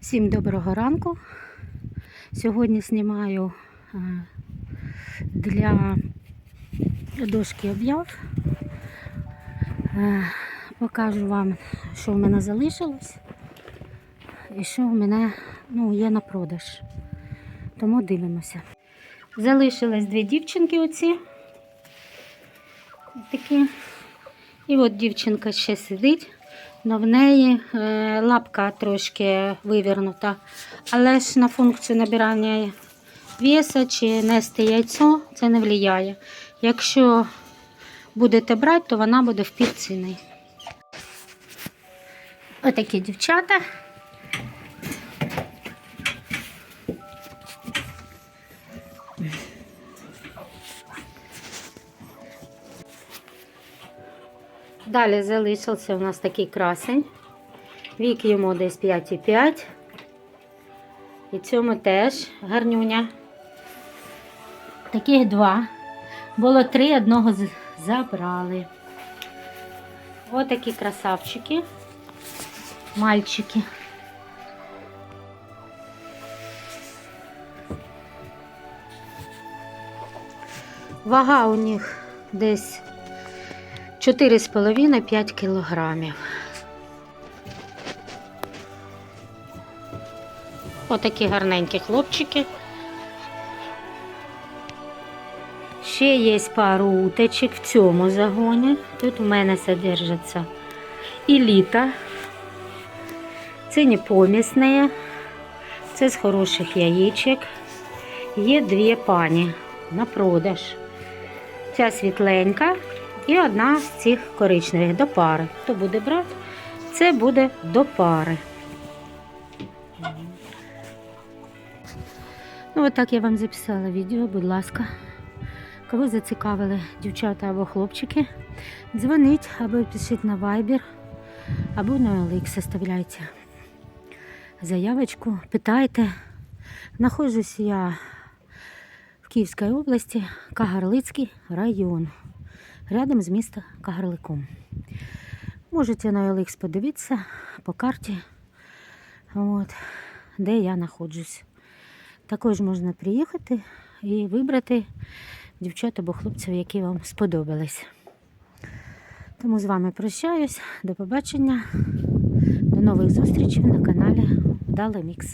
Всім доброго ранку. Сьогодні знімаю е, для дошки об'яв. Е, Покажу вам, що в мене залишилось і що в мене ну, є на продаж. Тому дивимося. Залишились дві дівчинки оці. Такі. І от дівчинка ще сидить, але в неї е, лапка трошки вивернута. Але ж на функцію набирання веса чи нести яйцо це не впливає. Якщо будете брати, то вона буде в півціни. Отакі дівчата. Далі залишився у нас такий красень. Вік йому десь 5,5. І цьому теж гарнюня. Таких два. Було три, одного забрали. Отакі красавчики. Мальчики. Вага у них десь 4,5-5 кілограмів. Отакі гарненькі хлопчики. Ще є пару уточок в цьому загоні. Тут у мене содержаться еліта. Це не помісне, це з хороших яєчок. Є дві пані на продаж. Ця світленька і одна з цих коричневих до пари. Хто буде брати, це буде до пари. Ну, отак я вам записала відео, будь ласка. Кого зацікавили дівчата або хлопчики, дзвоніть або пишіть на Viber, або на OLX составляйте заявочку, питайте. Нахожусь я в Київській області, Кагарлицький район, рядом з міста Кагарликом. Можете на OLX подивитися по карті, от, де я знаходжусь. Також можна приїхати і вибрати дівчат або хлопців, які вам сподобались. Тому з вами прощаюсь. До побачення. До нових зустрічей на каналі Вдалий Мікс.